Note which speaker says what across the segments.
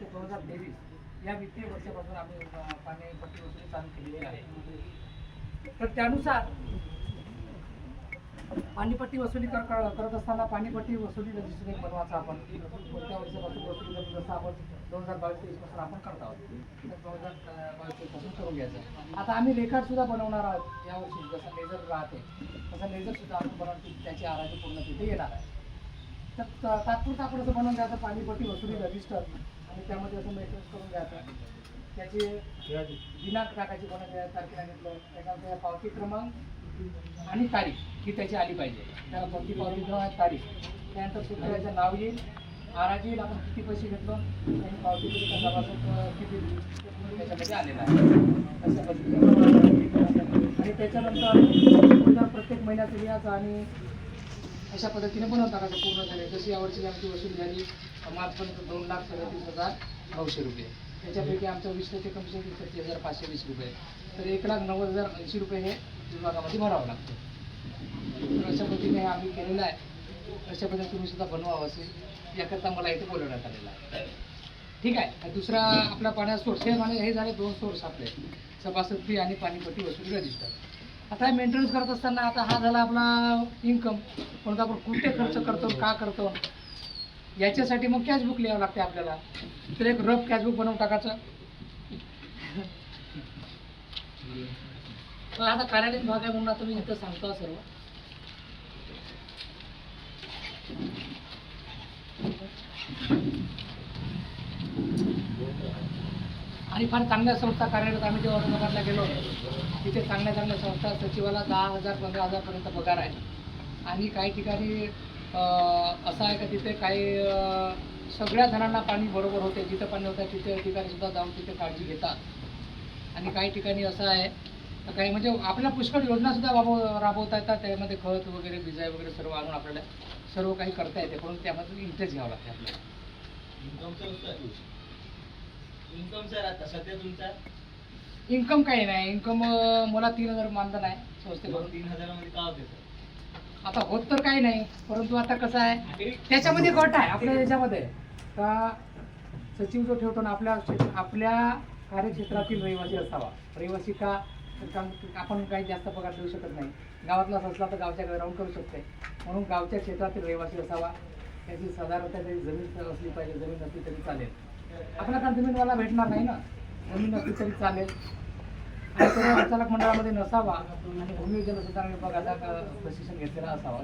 Speaker 1: ते दोन हजार तेवीस. या वित्तीय वर्षापासून आम्ही पाणी पट्टी वसुली चालू केलेली आहे. तर त्यानुसार पाणीपट्टी वसुली कर करत असताना पाणीपट्टी वसुली रजिस्टर एक बनवायचा आपण. कोणत्या वर्षापासून वसुली करतो जसं आपण दोन हजार बावीस तेवीसपासून आपण करत आहोत. तर दोन हजार बावीस तेवीसपासून करून घ्यायचं. आता आम्ही रेकॉर्ड सुद्धा बनवणार आहोत यावर्षी जसं लेझर राहते तसं लेझर सुद्धा आपण बनवून त्याची आराधी पूर्ण तिथे येणार आहे. तर तात्पुरता आपण असं बनवून द्यायचं पाणीपट्टी वसुली रजिस्टर. आणि त्यामध्ये असं मेसेज करून घ्यायचं त्याची दिनांक टाकायची कोणाच्या तारखेला घेतलं त्याच्यामध्ये पावती क्रमांक आणि तारीख ही त्याची आली पाहिजे. त्याला कोणती पावती क्रमांक तारीख. त्यानंतर शेतकऱ्याचं नाव येईल. आराज येईल आपण किती पैसे घेतलो? आणि पावती किती किती ते त्याच्यामध्ये आलेलं आहे. अशा पद्धतीने. आणि त्याच्यानंतर प्रत्येक महिन्याचं याचं आणि अशा पद्धतीने बनवून टाकायचं पूर्ण झाले. जशी यावर्षी आमची वसूल झाली मार्चपर्यंत दोन लाख सदतीस हजार नऊशे रुपये. त्याच्यापैकी आमचं वीस टक्के कमिशन सत्तीस हजार पाचशे वीस रुपये. तर एक लाख नव्वद हजार ऐंशी रुपये हे विभागामध्ये भरावं लागतं. तर अशा पद्धतीने हे आम्ही केलेलं आहे. अशा पद्धतीने तुम्ही सुद्धा बनवावं असेल याकरता मला इथे बोलवण्यात आलेलं आहे. ठीक आहे. आणि दुसरा आपला पाण्याचा सोर्स हे हे झाले दोन सोर्स आपले. सभासद आणि पाणीपट्टी वसुली रजिस्टर आता मेंटेनन्स करत असताना आता हा झाला आपला इन्कम पण आपण कुठे खर्च करतो का करतो? याच्यासाठी मग कॅशबुक लिहावं लागते आपल्याला. तर एक रफ कॅशबुक बनवून टाकायचं. पण आता कार्यालयीन भाग आहे म्हणून आता मी इथं सांगतो सर्व. आणि फार चांगल्या संस्था कार्यरत आम्ही जेव्हा औरंगाबादला गेलो तिथे चांगल्या चांगल्या संस्था सचिवाला दहा हजार पंधरा हजारपर्यंत पगार आहे. आणि काही ठिकाणी असं आहे का तिथे काही सगळ्या जणांना पाणी बरोबर होते जिथं पाणी होतं तिथे ठिकाणीसुद्धा जाऊन तिथे काळजी घेतात. आणि काही ठिकाणी असं आहे तर काही म्हणजे आपल्या पुष्कळ योजनासुद्धा राबव राबवता येतात त्यामध्ये खत वगैरे बिजाय वगैरे सर्व आणून आपल्याला सर्व काही करता येते पण त्यामध्ये इंटरेस्ट घ्यावा लागते आपल्याला.
Speaker 2: इन्कम सर आता सध्या तुमचा?
Speaker 1: इन्कम काही नाही. इन्कम मला तीन हजार मानधन आहे. संस्थेकडून
Speaker 2: तीन हजारामध्ये का होते सर
Speaker 1: आता होत तर काही नाही परंतु आता कसं आहे त्याच्यामध्ये गट आहे आपल्या याच्यामध्ये. का सचिव जो ठेवतो ना आपल्या क्षेत्र- आपल्या कार्यक्षेत्रातील रहिवासी असावा. रहिवासी का तर काम- आपण काही जास्त पगार देऊ शकत नाही. गावातला असला तर गावच्या घरी राहून करू शकते. म्हणून गावच्या क्षेत्रातील रहिवासी असावा. त्याची साधारणतः जमीन असली पाहिजे जमीन नसली तरी चालेल. आपल्याला का जमीनवाला भेटणार नाही ना. जमीन नसली तरी चालेल. आणि तो संचालक मंडळामध्ये नसावा. आणि भूमी जलसंधारण विभागाचा क- प्रशिक्षण घेतलेला असावा.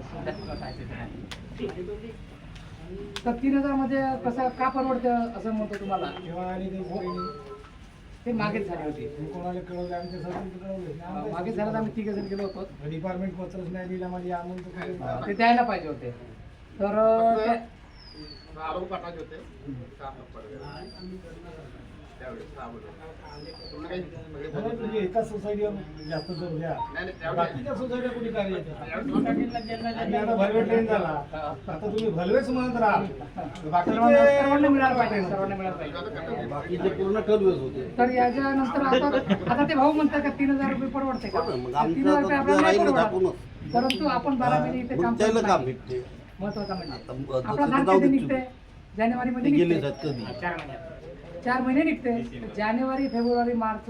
Speaker 1: तर तीन हजारमध्ये कसं का परवडतं असं म्हणतो तुम्हाला?
Speaker 3: ते
Speaker 1: मागेच झाली होती.
Speaker 3: मी कोणाला कळवलं आम्ही ते सरपंच कळवलं.
Speaker 1: अं, मागेच झालं तर आम्ही तिघ जण गेलो होतो.
Speaker 3: डिपार्टमेंट पत्रच नाही दिला तर काही-
Speaker 1: ते द्यायला पाहिजे होते. तर
Speaker 4: आरोप पाठवायचे होते. त्यावेळेस
Speaker 3: सोसायटीवर जास्त जोर बाकीच्या कार्य आता भलवे ट्रेन झाला. आता तुम्ही भलवेच म्हणत राहा.
Speaker 1: सर्वांना सर्वांना मिळालं पाहिजे सर्वांना मिळालं पाहिजे.
Speaker 5: बाकीचे पूर्ण टर्नवेज होते.
Speaker 1: तर याच्यानंतर आता आता ते भाऊ म्हणतात का तीन हजार रुपये परवडते का?
Speaker 5: हो
Speaker 1: तीन
Speaker 5: आमचं
Speaker 1: हजार रुपये
Speaker 5: आता
Speaker 1: आपल्याला. परंतु आपण बारा महिने इथे काम करत महत्वाचं म्हणजे. आपला
Speaker 5: ते
Speaker 1: धान कधी निघते जानेवारी मध्ये
Speaker 5: गेले
Speaker 1: निघते
Speaker 5: जात कधी?
Speaker 1: चार महिने निघते जानेवारी फेब्रुवारी मार्च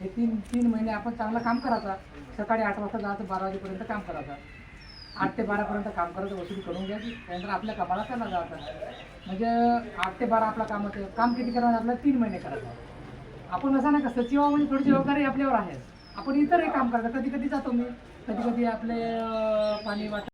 Speaker 1: हे तीन तीन महिने आपण चांगलं काम करायचं. सकाळी आठ वाजता जायचं बारा वाजेपर्यंत काम करायचं. आठ ते बारापर्यंत काम करायचं वसुली करून घ्यायची. त्यानंतर आपल्या कामाला त्यांना जायचं. म्हणजे आठ ते बारा आपला काम होते काम किती करायचं आपल्याला तीन महिने करायचं. आपण असं नाही का सचिवा म्हणजे थोडी जबाबदारी आपल्यावर आहे. आपण इतरही काम करायचं कधी कधी जातो मी. कधी कधी आपले अं, पाणी वाट